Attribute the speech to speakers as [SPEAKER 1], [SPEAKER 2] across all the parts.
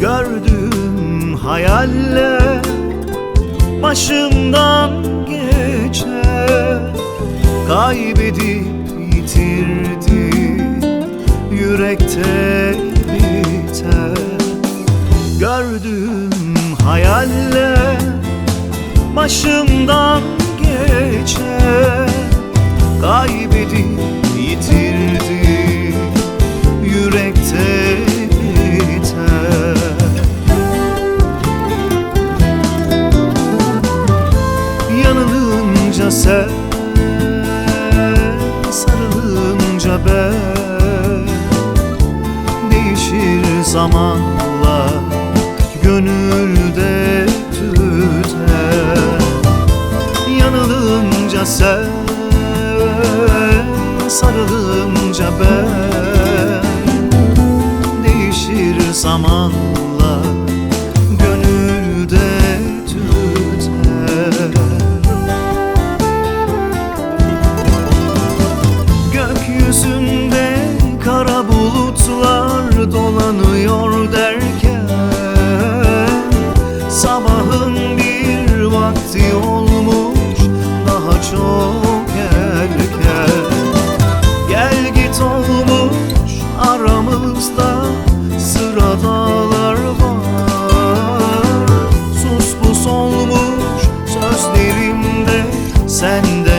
[SPEAKER 1] gördüğüm hayaller Başımdan geçer. Kaybedip yitirdi Yürekte biter. Gördüğüm hayaller Başımdan geçer. Kaybedip sen Sarılınca ben Değişir zamanla Gönülde tüter Yanılınca sen Sarılınca ben Değişir zamanla vakti olmuş daha çok erken. Gel git olmuş aramızda sıradalar var. Sus pus olmuş sözlerimde senden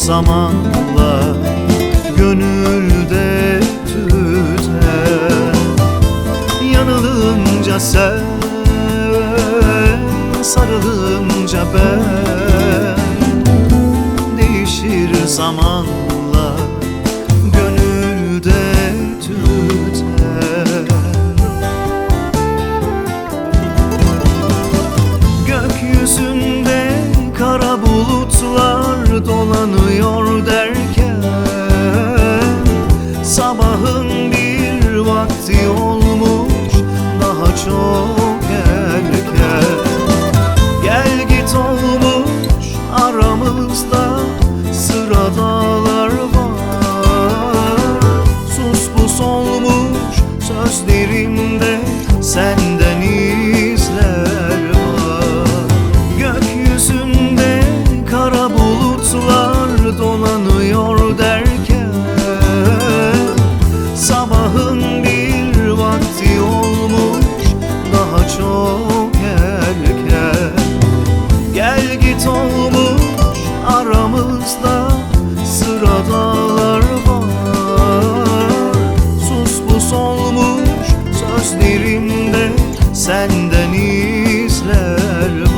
[SPEAKER 1] zamanla Gönülde tüter. Yanılınca sen Sarılınca ben. Değişir zamanla hatalar var. Sus bu solmuş sözlerimde Senden izler